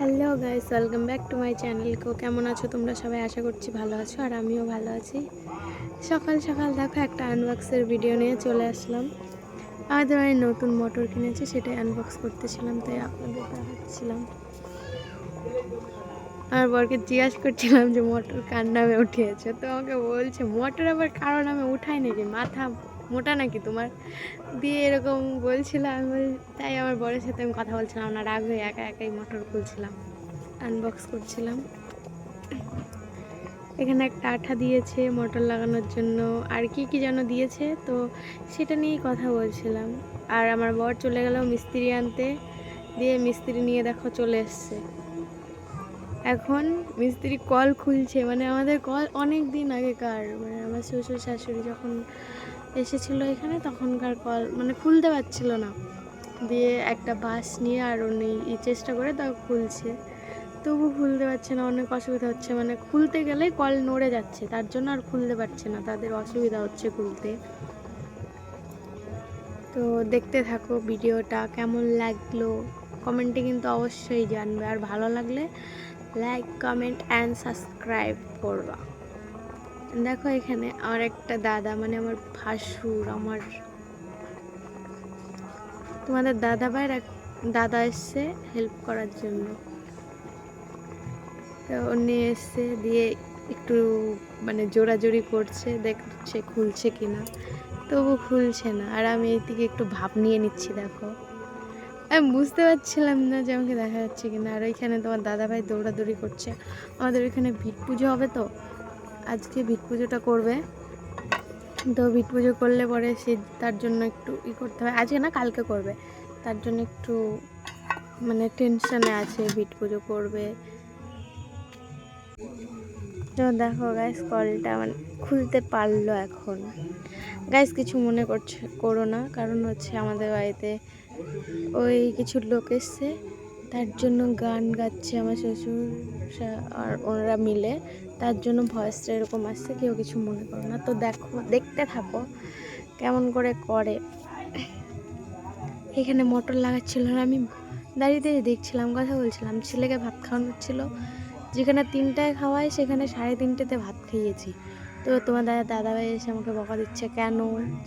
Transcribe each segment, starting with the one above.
Hello guys, welcome back to my channel. কো, কেমন আছো তোমরা? সবাই আশা করছি ভালো আছো আর আমিও ভালো আছি। সকাল সকাল দেখো একটা আনবক্সের ভিডিও নিয়ে চলে আসলাম। আমাদের বাড়ি নতুন মোটর কিনেছি, সেটাই আনবক্স করতেছিলাম, তাই আপনাদের দেখাচ্ছিলাম। আর বরকে জিজ্ঞাসা করছিলাম যে মোটর কার নামে উঠিয়েছে? তো আমাকে বলছে মোটর আবার কারও নামে উঠায় নাকি মাথা মোটা নাকি তোমার? দিয়ে এরকম বলছিলাম তাই আমার বরের সাথে আমি কথা বলছিলাম না, রাগ হয়ে একা একাই মোটর খুলছিলাম আনবক্স করছিলাম। এখানে একটা আঠা দিয়েছে মোটর লাগানোর জন্য। আর কি কি যেন দিয়েছে, তো সেটা নিয়েই কথা বলছিলাম। আর আমার বর চলে গেল মিস্ত্রি আনতে। দিয়ে মিস্ত্রি নিয়ে দেখো চলে এসছে। এখন মিস্ত্রি কল খুলছে মানে আমাদের কল অনেক দিন আগেকার মানে আমার শ্বশুর শাশুড়ি যখন এসেছিল এখানে, তখনকার কল মানে খুলতে পারছিল না। দিয়ে একটা বাস নিয়ে আর উনি চেষ্টা করে তাও খুলছে। তবু খুলতে পারছে না, অনেক অসুবিধা হচ্ছে। মানে খুলতে গেলে কল নড়ে যাচ্ছে, তার জন্য আর খুলতে পারছে না, তাদের অসুবিধা হচ্ছে খুলতে। তো দেখতে থাকো ভিডিওটা, কেমন লাগল? কমেন্টে কিন্তু অবশ্যই জানবে, আর ভালো লাগলে লাইক, কমেন্ট, অ্যান্ড সাবস্ক্রাইব করবা। দেখো এখানে আমার একটা দাদা মানে আমার ভাসুর, আমার তোমাদের দাদা ভাইয়ের এক দাদা এসছে হেল্প করার জন্য। তো উনি এসছে দিয়ে একটু মানে জোরাজোরি করছে, দেখছে খুলছে কিনা। তবু খুলছে না। আর আমি এইদিকে একটু ভাব নিয়ে নিচ্ছি, দেখো। আমি বুঝতে পারছিলাম না যে আমাকে দেখা যাচ্ছে কিনা। আর ওইখানে তোমার দাদাভাই দৌড়াদৌড়ি করছে। আমাদের ওইখানে ভিট পুজো হবে তো আজকে ভিট পুজোটা করবে। তো ভিট পুজো করলে পরে সে তার জন্য একটু ই করতে হবে। আজকে না, কালকে করবে। তার জন্য একটু মানে টেনশনে আছে, ভিট পুজো করবে। তো দেখো গাইস কলটা মানে খুলতে পারল এখন। গাইস কিছু মনে করছে, করো না। কারণ হচ্ছে আমাদের বাড়িতে ওই কিছু লোক এসছে। তার জন্য গান গাচ্ছে আমার শ্বশুর আর ওনারা মিলে। তার জন্য ভয়েসটা এরকম আসছে, কেউ কিছু মনে করো না। তো দেখো, দেখতে থাকো কেমন করে করে। এখানে মোটর লাগাচ্ছিল আর আমি দাঁড়িয়ে দাঁড়িয়ে দেখছিলাম, কথা বলছিলাম। ছেলেকে ভাত খাওয়ানো ছিল। যেখানে তিনটায় খাওয়াই সেখানে সাড়ে তিনটেতে ভাত খাইয়েছি তো তোমার দাদা, দাদাভাই এসে আমাকে বকা দিচ্ছে, কেন?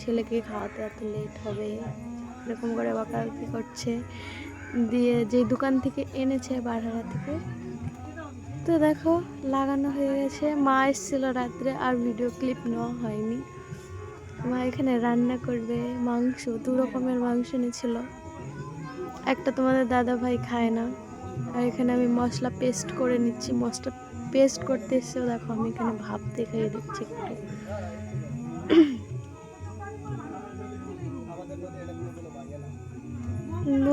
ছেলেকে খাওয়াতে এত লেট হবে? এরকম করে বকাবকি করছে। দিয়ে যে দোকান থেকে এনেছে বারহারা থেকে। তো দেখো, লাগানো হয়ে গেছে। মা এসেছিল রাত্রে আর ভিডিও ক্লিপ নেওয়া হয়নি। মা এখানে রান্না করবে, মাংস, দু রকমের মাংস এনেছিল। একটা তোমাদের দাদা ভাই খায় না। আর এখানে আমি মশলা পেস্ট করে নিচ্ছি। মশলা পেস্ট করতে এসেও দেখো, আমি এখানে ভাব দেখাই দিচ্ছি একটু।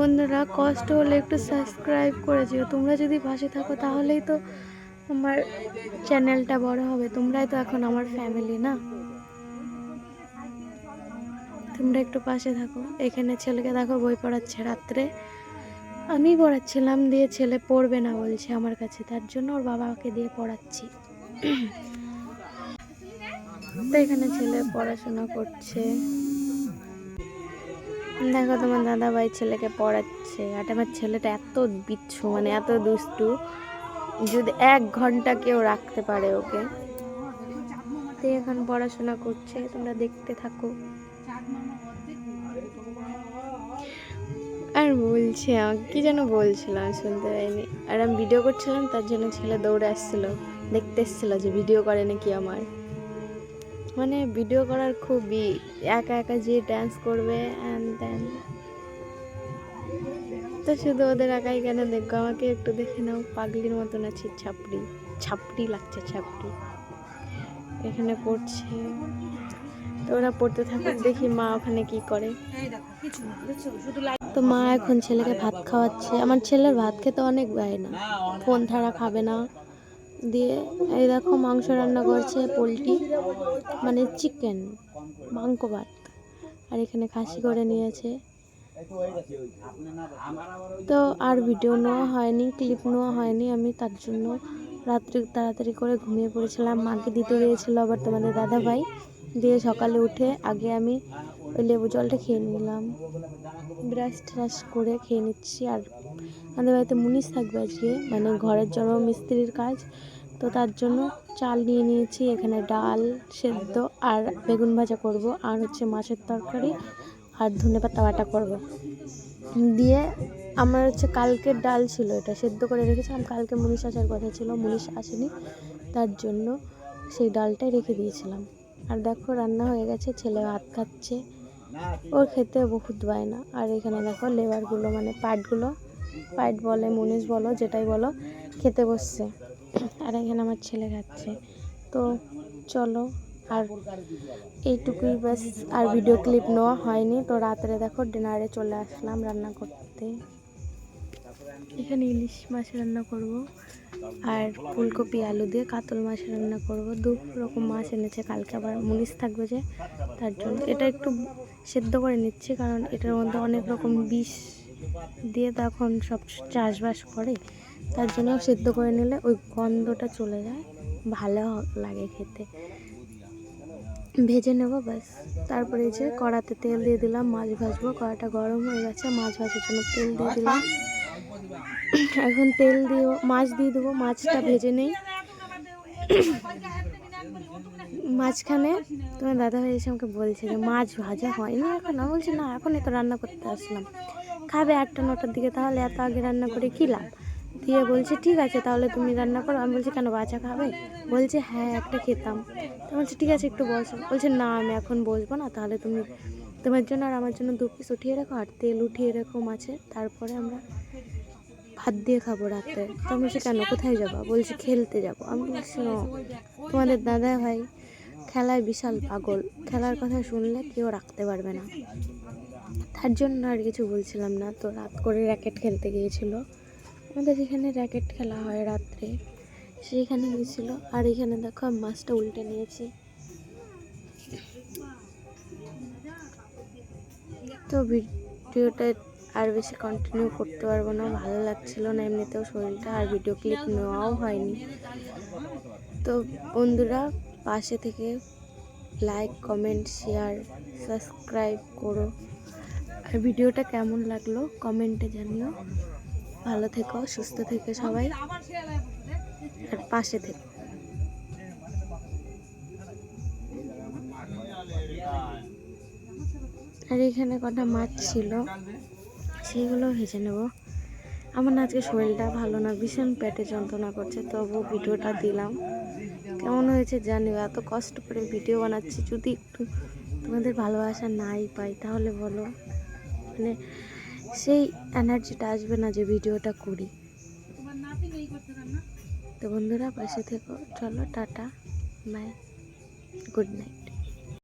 বন্ধুরা, কষ্ট হলে একটু সাবস্ক্রাইব করে দিও। তোমরা যদি পাশে থাকো, তাহলেই তো আমার চ্যানেলটা বড় হবে। তোমরাই তো এখন আমার ফ্যামিলি না? তোমরা একটু পাশে থাকো। এখানে ছেলেকে দেখো, বই পড়াচ্ছে রাত্রে। আমি পড়াচ্ছিলাম দিয়ে ছেলে পড়বে না বলছে আমার কাছে। তার জন্য ওর বাবাকে দিয়ে পড়াচ্ছি। তো এখানে ছেলে পড়াশোনা করছে। দেখো তোমার দাদা ভাই ছেলেকে পড়াচ্ছে আর আমার ছেলেটা এত বিচ্ছু মানে এত দুষ্টু। যদি এক ঘণ্টা কেউ রাখতে পারে ওকে। তো এখন পড়াশোনা করছে, তোমরা দেখতে থাকো। আর বলছে আমাকে, কি যেন বলছিলাম শুনতে পাইনি। আর আমি ভিডিও করছিলাম, তার জন্য ছেলে দৌড়ে আসছিল, দেখতে এসেছিল যে ভিডিও করে নাকি আমার। মানে ভিডিও করার খুবই একা একা যে ড্যান্স করবে অ্যান্ড দেন তো শুধু ওদের একাই কেন দেখব? আমাকে একটু দেখে নাও, পাগলির মতন আছে ছাপড়ি ছাপড়ি লাগছে, ছাপড়ি। এখানে পড়ছে। তো ওরা পড়তে থাকুক, দেখি মা ওখানে কি করে। তো মা এখন ছেলেকে ভাত খাওয়াচ্ছে। আমার ছেলের ভাত খেতে অনেক গায় না। ফোন ছাড়া খাবে না। দিয়ে এই দেখো মাংস রান্না করছে পোলট্রি মানে চিকেন, মাংস ভাত। আর এখানে খাসি করে নিয়েছে। তো আর ভিডিও নেওয়া হয়নি, ক্লিপ নেওয়া হয়নি। আমি তার জন্য রাত্রে তাড়াতাড়ি করে ঘুমিয়ে পড়েছিলাম। মাকে দিতে গিয়েছিল আবার তোমাদের দাদা ভাই দিয়ে সকালে উঠে আগে আমি ওই লেবু জলটা খেয়ে নিলাম। ব্রাশ ট্রাশ করে খেয়ে নিচ্ছি। আর আমাদের বাড়িতে মুনিশ থাকবে আজকে মানে ঘরের জন্য মিস্ত্রির কাজ। তো তার জন্য চাল নিয়ে নিয়েছি, এখানে ডাল সেদ্ধ আর বেগুন ভাজা করব আর হচ্ছে মাছের তরকারি আর ধনে পাতা বাটা করব। দিয়ে আমার হচ্ছে কালকের ডাল ছিল এটা সেদ্ধ করে রেখেছিলাম, কালকে মুনিশ আসার কথা ছিল, মুনিশ আসেনি, তার জন্য সেই ডালটাই রেখে দিয়েছিলাম। আর দেখো রান্না হয়ে গেছে, ছেলে ভাত খাচ্ছে, ওর খেতে বহুত বায়না। আর এখানে দেখো লেবারগুলো মানে পাটগুলো পাইট বলে মুনিশ বলো, যেটাই বলো, খেতে বসছে। আর এখানে আমার ছেলে খাচ্ছে। তো চলো, আর এইটুকুই ব্যাস, আর ভিডিও ক্লিপ নেওয়া হয়নি। তো রাত্রে দেখো ডিনারে চলে আসলাম রান্না করতে। এখানে ইলিশ মাছ রান্না করব, আর ফুলকপি, আলু দিয়ে কাতল মাছ রান্না করব। দু রকম মাছ এনেছে, কালকে আবার মুনিশ থাকবে যে, তার জন্য। এটা একটু সেদ্ধ করে নিচ্ছি, কারণ এটার মধ্যে অনেক রকম বিষ দিয়ে তখন সব চাষবাস করে। তার জন্য সেদ্ধ করে নিলে ওই গন্ধটা চলে যায় ভালো লাগে খেতে। ভেজে নেব ব্যাস। তারপরে যে কড়াতে তেল দিয়ে দিলাম মাছ ভাজবো। কড়াটা গরম হয়ে গেছে মাছ ভাজার জন্য তেল দিয়ে দিলাম। এখন তেল দিয়ে মাছ দিয়ে দেবো। মাছটা ভেজে নেই। মাঝখানে তোমার দাদা ভাই এসে আমাকে বলছে যে মাছ ভাজা হয়নি এখন। আমি বলছি না এখনই তো রান্না করতে আসলাম। খাবে আটটা নটার দিকে। তাহলে এত আগে রান্না করে কী লাভ? দিয়ে বলছে ঠিক আছে তাহলে তুমি রান্না করো। আমি বলছি কেন বাচ্চা খাবে? বলছে হ্যাঁ একটা খেতাম। তো বলছে ঠিক আছে একটু বসো। বলছে না আমি এখন বসবো না তাহলে তুমি তোমার জন্য আর আমার জন্য দু পিস উঠিয়ে রাখো আর তেল উঠিয়ে রাখো মাছে তারপরে আমরা ভাত দিয়ে খাব রাতে। তো আমি বলছি কেন কোথায় যাব? বলছে খেলতে যাব। আমি বলছি "না, তোমাদের দাদা ভাই খেলায় বিশাল পাগল। খেলার কথা শুনলে কেউ রাখতে পারবে না। তার জন্য আর কিছু বলছিলাম না। তো রাত করে র্যাকেট খেলতে গিয়েছিল। আমাদের যেখানে র্যাকেট খেলা হয় রাত্রে। সেইখানে গিয়েছিল। আর এখানে দেখো মাছটা উল্টে নিয়েছি। তো ভিডিওটা আর বেশি কন্টিনিউ করতে পারব না। ভালো লাগছিল না এমনিতেও শরীরটা, আর ভিডিও ক্লিপ নেওয়াও হয়নি। তো বন্ধুরা, পাশে থেকে লাইক কমেন্ট শেয়ার সাবস্ক্রাইব করো। আর ভিডিওটা কেমন লাগল কমেন্টে জানিও। ভালো থেকো, সুস্থ থেকো সবাই। আর পাশে থেকো। আর এখানে কটা মাছ ছিল সেইগুলো ভেজে নেব। আমার আজকে শরীরটা ভালো না, ভীষণ পেটে যন্ত্রণা করছে তবু ভিডিওটা দিলাম। কেমন হয়েছে জানিও এত কষ্ট করে ভিডিও বানাচ্ছি, যদি একটু তোমাদের ভালোবাসা নাই পাই, তাহলে বলো। মানে সেই এনার্জিটা আসবে না যে ভিডিওটা করি। তো বন্ধুরা, পাশে থেকো। চলো, টাটা, বাই, গুড নাইট।